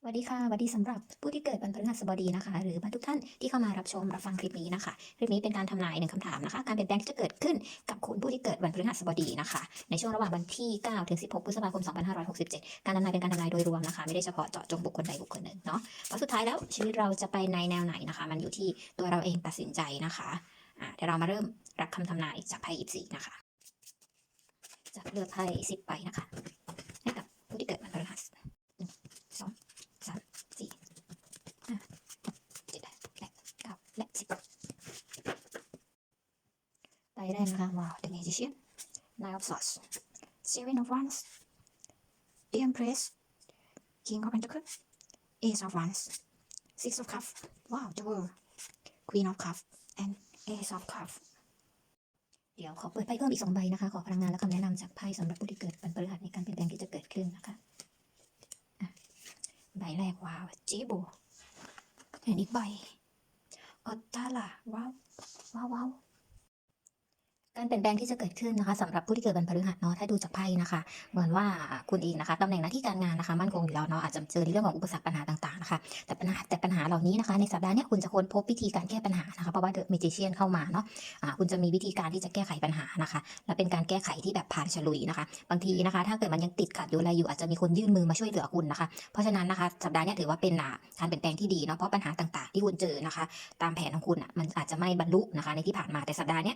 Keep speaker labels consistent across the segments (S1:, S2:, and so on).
S1: สวัสดีค่ะสวัสดีสำหรับผู้ที่เกิดวันพฤหัสบดีนะคะ หรือทุกท่านที่เข้ามารับชมรับฟังคลิปนี้นะคะ คลิปนี้เป็นการทำนายหนึ่งคำถามนะคะ การเปลี่ยนแปลงที่จะเกิดขึ้นกับคุณผู้ที่เกิดวันพฤหัสบดีนะคะ ในช่วงระหว่างวันที่ 9 ถึง 16 พฤษภาคม 2567 การทำนายเป็นการทำนายโดยรวมนะคะ ไม่ได้เฉพาะเจาะจงบุคคลใดบุคคลหนึ่งเนาะเพราะสุดท้ายแล้วชีวิตเราจะไปในแนวไหนนะคะ มันอยู่ที่ตัวเราเองตัดสินใจนะคะอ่าเดี๋ยวเรามาเริ่มรับคำทำนายจากไพ่ยิปซีนะคะ จะเลือกไพ่สิบใบนะคะ ให้กับผู้ที่เกิดวันพฤหัสหนึ่งสองสามสี่ห้าเจ็ดแปดเก้าและสิบ ใบแรกนะคะว้าว The Magician Nine of Swords Seven of Wands The Empress King of Pentacles Ace of Wands Six of Cups Wow The World Queen of Cups and Ace of Cups เดี๋ยวขอเปิดไพ่เพิ่มอีกสองใบนะคะ ขอพลังงานและคำแนะนำจากไพ่สำหรับผู้ที่เกิดวันพฤหัสในการเปลี่ยนแปลงที่จะเกิดขึ้นนะคะใบแรกว้าวเจโบเห็นอีกใบออตตาล่ะว้าวว้าวว้าว การเปลี่ยนแปลงที่จะเกิดขึ้นนะคะสำหรับผู้ที่เกิดวันพฤหัสเนาะถ้าดูจากไพ่นะคะเหมือนว่าคุณเองนะคะตำแหน่งหน้าที่การงานนะคะมั่นคงอยู่แล้วเนาะอาจจะเจอในเรื่องของอุปสรรคปัญหาต่างๆนะคะแต่ปัญหาแต่ปัญหาเหล่านี้นะคะ ในสัปดาห์นี้คุณจะค้นพบวิธีการแก้ปัญหานะคะเพราะว่าเดอะเมจิเชียนเข้ามาเนาะอ่าคุณจะมีวิธีการที่จะแก้ไขปัญหานะคะ และเป็นการแก้ไขที่แบบผ่านฉลุยนะคะ บางทีนะคะ ถ้าเกิดมันยังติดขัดอยู่อะไรอยู่อาจจะมีคนยื่นมือมาช่วยเหลือคุณนะคะ เพราะฉะนั้นนะคะสัปดาห์นี้ถือว่าเป็นอ่าการเปลี่ยนแปลงที่ดีเนาะเพราะปัญหาต่างๆ ที่คุณเจอนะคะ ตามแผนของคุณอะมันอาจจะไม่บรรลุนะคะ ในที่ผ่านมาแต่สัปดาห์นี้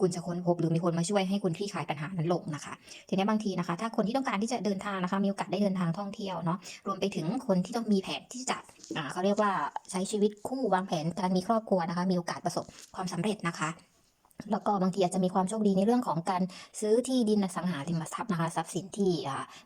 S1: คุณจะค้นพบหรือมีคนมาช่วยให้คุณคลี่คลายปัญหานั้นลงนะคะ ทีนี้บางทีนะคะ ถ้าคนที่ต้องการที่จะเดินทางนะคะ มีโอกาสได้เดินทางท่องเที่ยวเนาะ รวมไปถึงคนที่ต้องมีแผนที่จะอ่าเขาเรียกว่าใช้ชีวิตคู่วางแผนการมีครอบครัวนะคะ มีโอกาสประสบความสำเร็จนะคะ แล้วก็บางทีอาจจะมีความโชคดีในเรื่องของการซื้อที่ดินสังหาริมทรัพย์นะคะทรัพย์สินที่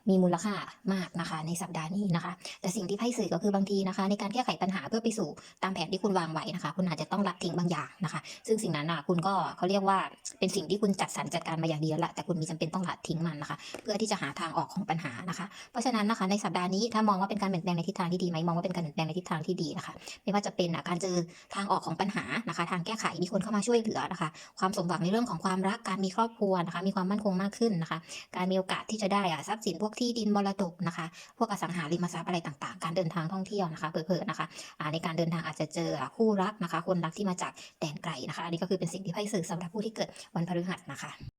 S1: มีมูลค่ามากนะคะ ในสัปดาห์นี้นะคะ แต่สิ่งที่ไพ่สื่อก็คือบางทีนะคะ ในการแก้ไขปัญหาเพื่อไปสู่ตามแผนที่คุณวางไว้นะคะ คุณอาจจะต้องละทิ้งบางอย่างนะคะ ซึ่งสิ่งนั้นคุณก็เขาเรียกว่าเป็นสิ่งที่คุณจัดสรรจัดการมาอย่างดีแล้วแหละแต่คุณมีจำเป็นต้องละทิ้งมันนะคะ เพื่อที่จะหาทางออกของปัญหานะคะ เพราะฉะนั้นนะคะในสัปดาห์นี้ถ้ามองว่าเป็นการเปลี่ยนแปลงในทิศทางที่ดีไหมมองว่าเป็นการเปลี่ยนแปลงในทิศทางที่ดีนะคะ ไม่ว่าจะเป็นการเจอทางออกของปัญหานะคะ ทางแก้ไขมีคนเข้ามาช่วยเหลือนะคะความสมหวังในเรื่องของความรักการมีครอบครัวนะคะ มีความมั่นคงมากขึ้นนะคะ การมีโอกาสที่จะได้อะทรัพย์สินพวกที่ดินมรดกนะคะ พวกอสังหาริมทรัพย์อะไรต่างๆ การเดินทางท่องเที่ยวนะคะเผลอๆนะคะในการเดินทางอาจจะเจอคู่รักนะคะ คนรักที่มาจากแดนไกลนะคะ อันนี้ก็คือเป็นสิ่งที่ไพ่สื่อสำหรับผู้ที่เกิดวันพฤหัสนะคะ